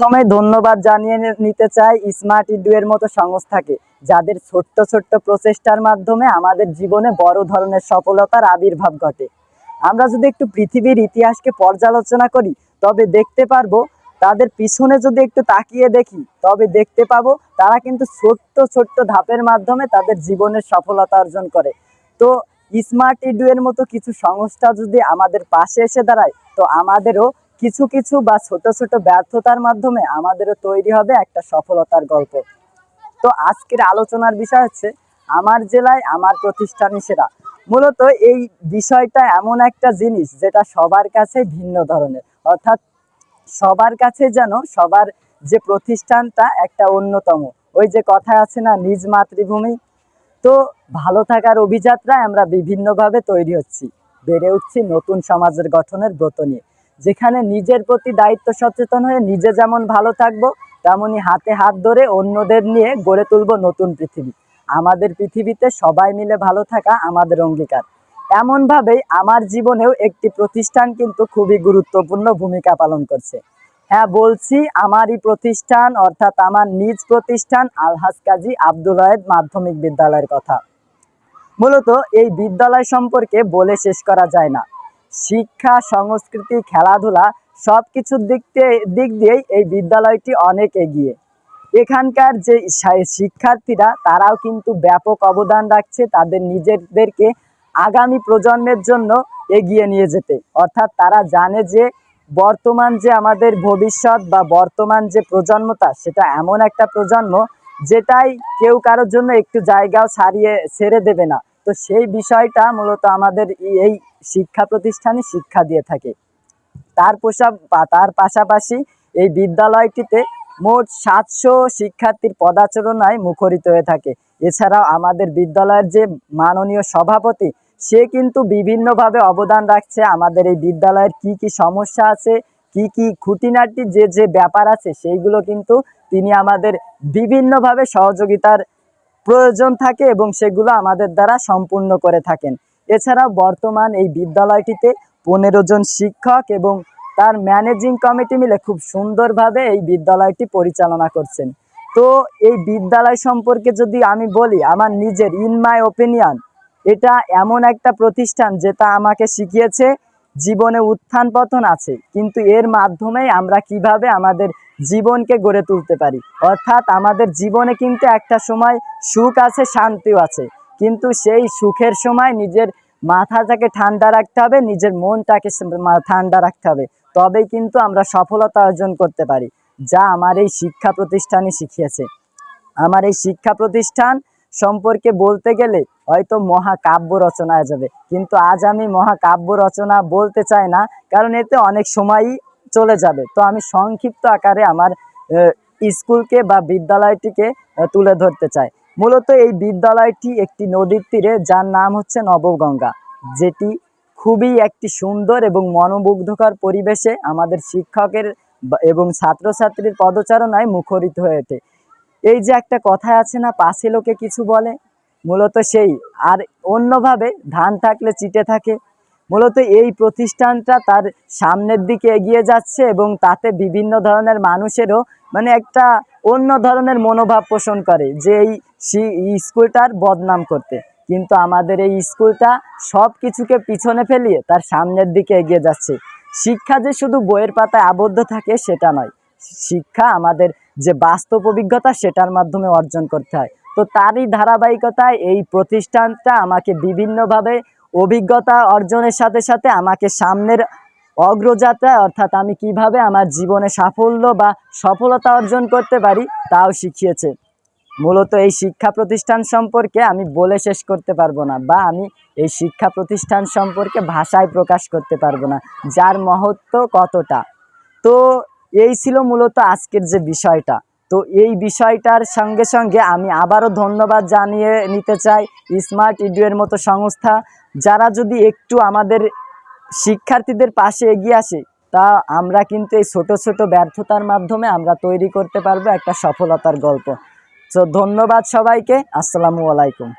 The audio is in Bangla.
প্রথমে ধন্যবাদ জানিয়ে নিতে চাই স্মার্ট ইডু এর মতো সংস্থাকে, যাদের ছোট্ট ছোট্ট প্রচেষ্টার মাধ্যমে আমাদের জীবনে বড় ধরনের সফলতার আবির্ভাব ঘটে। আমরা যদি একটু পৃথিবীর ইতিহাসকে পর্যালোচনা করি, তবে দেখতে পারব তাদের পিছনে যদি একটু তাকিয়ে দেখি, তবে দেখতে পাবো তারা কিন্তু ছোট্ট ছোট্ট ধাপের মাধ্যমে তাদের জীবনের সফলতা অর্জন করে। তো স্মার্ট ইডু এর মতো কিছু সংস্থা যদি আমাদের পাশে এসে দাঁড়ায়, তো আমাদেরও কিছু কিছু বা ছোট ছোট ব্যর্থতার মাধ্যমে আমাদেরও তৈরি হবে একটা সফলতার গল্প। তো আজকের আলোচনার বিষয় হচ্ছে, আমার জেলায় আমার প্রতিষ্ঠানই সেরা। মূলত এই বিষয়টা এমন একটা জিনিস যেটা সবার কাছে ভিন্ন ধরনের। অর্থাৎ সবার কাছে যেন সবার যে প্রতিষ্ঠানটা একটা অন্যতম। ওই যে কথা আছে না, নিজ মাতৃভূমি। তো ভালো থাকার অভিযাত্রায় আমরা বিভিন্নভাবে তৈরি হচ্ছি। বেড়ে উঠছি নতুন সমাজের গঠনের ব্রত নিয়ে। যেখানে নিজের প্রতি দায়িত্ব সচেতন হয়ে নিজে যেমন ভালো থাকব, তেমনি হাতে হাত ধরে অন্যদের নিয়ে গড়ে তুলব নতুন পৃথিবী। আমাদের পৃথিবীতে সবাই মিলে ভালো থাকা আমাদের অঙ্গীকার। এমনভাবেই আমার জীবনেও একটি প্রতিষ্ঠান কিন্তু খুবই গুরুত্বপূর্ণ ভূমিকা পালন করছে। হ্যাঁ বলছি আমারই প্রতিষ্ঠান, অর্থাৎ আমার নিজ প্রতিষ্ঠান আলহাজ কাজী আব্দুল ওয়াহেদ মাধ্যমিক বিদ্যালয়ের কথা। মূলত এই বিদ্যালয় সম্পর্কে বলে শেষ করা যায় না। শিক্ষা, সংস্কৃতি, খেলাধুলা সব কিছুর দিক দিক দিয়েই এই বিদ্যালয়টি অনেক এগিয়ে। এখানকার যে শিক্ষার্থীরা, তারাও কিন্তু ব্যাপক অবদান রাখছে তাদের নিজেদেরকে আগামী প্রজন্মের জন্য এগিয়ে নিয়ে যেতে। অর্থাৎ তারা জানে যে বর্তমান যে আমাদের ভবিষ্যৎ বা বর্তমান যে প্রজন্মটা সেটা এমন একটা প্রজন্ম যেটাই কেউ কারোর জন্য একটু জায়গাও ছাড়িয়ে, ছেড়ে দেবে না। তো সেই বিষয়টা মূলত আমাদের এই শিক্ষা প্রতিষ্ঠানে শিক্ষা দিয়ে থাকে। তার পোশাক তার পাশাপাশি এই বিদ্যালয়টিতে মোট সাতশো শিক্ষার্থীর পদাচরণায় মুখরিত হয়ে থাকে। এছাড়াও আমাদের বিদ্যালয়ের যে মাননীয় সভাপতি, সে কিন্তু বিভিন্নভাবে অবদান রাখছে আমাদের এই বিদ্যালয়ের কি কি সমস্যা আছে, কি কি খুঁটিনাটি, যে যে ব্যাপার আছে, সেইগুলো কিন্তু তিনি আমাদের বিভিন্নভাবে সহযোগিতার প্রয়োজন থাকে এবং সেগুলো আমাদের দ্বারা সম্পূর্ণ করে থাকেন। এছাড়াও বর্তমান এই বিদ্যালয়টিতে পনেরো জন শিক্ষক এবং তার ম্যানেজিং কমিটি মিলে খুব সুন্দরভাবে এই বিদ্যালয়টি পরিচালনা করছেন। তো এই বিদ্যালয় সম্পর্কে যদি আমি বলি, আমার নিজের ইন মাই ওপিনিয়ন এটা এমন একটা প্রতিষ্ঠান যেটা আমাকে শিখিয়েছে, জীবনে উত্থান পতন আছে, কিন্তু এর মাধ্যমেই আমরা কীভাবে আমাদের জীবনকে গড়ে তুলতে পারি। অর্থাৎ আমাদের জীবনে কিন্তু একটা সময় সুখ আছে, শান্তিও আছে। কিন্তু সেই সুখের সময় নিজের মাথাটাকে ঠান্ডা রাখতে হবে, নিজের মনটাকে ঠান্ডা রাখতে হবে। তবেই কিন্তু আমরা সফলতা অর্জন করতে পারি। যা আমার এই শিক্ষা প্রতিষ্ঠানে শিখিয়েছে। আমার এই শিক্ষা প্রতিষ্ঠান সম্পর্কে বলতে গেলে হয়তো মহাকাব্য রচনা যাবে। কিন্তু আজ আমি মহাকাব্য রচনা বলতে চাই না, কারণ এতে অনেক সময়ই চলে যাবে। তো আমি সংক্ষিপ্ত আকারে আমার স্কুলকে বা বিদ্যালয়টিকে তুলে ধরতে চাই। মূলত এই বিদ্যালয়টি একটি নদীর তীরে, যার নাম হচ্ছে নবগঙ্গা। যেটি খুবই একটি সুন্দর এবং মনোমুগ্ধকর পরিবেশে আমাদের শিক্ষকের এবং ছাত্রছাত্রীর পদচারণায় মুখরিত হয়ে ওঠে। এই যে একটা কথা আছে না, পাশে লোকে কিছু বলে, মূলত সেই। আর অন্যভাবে, ধান থাকলে চিটে থাকে। মূলত এই প্রতিষ্ঠানটা তার সামনের দিকে এগিয়ে যাচ্ছে এবং তাতে বিভিন্ন ধরনের মানুষেরও মানে একটা অন্য ধরনের মনোভাব পোষণ করে যে এই স্কুলটার বদনাম করতে। কিন্তু আমাদের এই স্কুলটা সব কিছুকে পিছনে ফেলিয়ে তার সামনের দিকে এগিয়ে যাচ্ছে। শিক্ষা যে শুধু বইয়ের পাতায় আবদ্ধ থাকে সেটা নয়। শিক্ষা আমাদের যে বাস্তব অভিজ্ঞতা সেটার মাধ্যমে অর্জন করতে হয়। তো তারই ধারাবাহিকতায় এই প্রতিষ্ঠানটা আমাকে বিভিন্নভাবে অভিজ্ঞতা অর্জনের সাথে সাথে আমাকে সামনের অগ্রযাত্রায় অর্থাৎ আমি কীভাবে আমার জীবনে সাফল্য বা সফলতা অর্জন করতে পারি, তাও শিখিয়েছে। মূলত এই শিক্ষা প্রতিষ্ঠান সম্পর্কে আমি বলে শেষ করতে পারব না, বা আমি এই শিক্ষা প্রতিষ্ঠান সম্পর্কে ভাষায় প্রকাশ করতে পারব না, যার মহত্ব কতটা। তো এই ছিল মূলত আজকের যে বিষয়টা। তো এই বিষয়টার সঙ্গে সঙ্গে আমি আবারও ধন্যবাদ জানিয়ে নিতে চাই স্মার্ট ইডিওর মতো সংস্থা, যারা যদি একটু আমাদের শিক্ষার্থীদের পাশে এগিয়ে আসে, তা আমরা কিন্তু এই ছোট ছোট ব্যর্থতার মাধ্যমে আমরা তৈরি করতে পারব একটা সফলতার গল্প। তো ধন্যবাদ সবাইকে, আসসালামু আলাইকুম।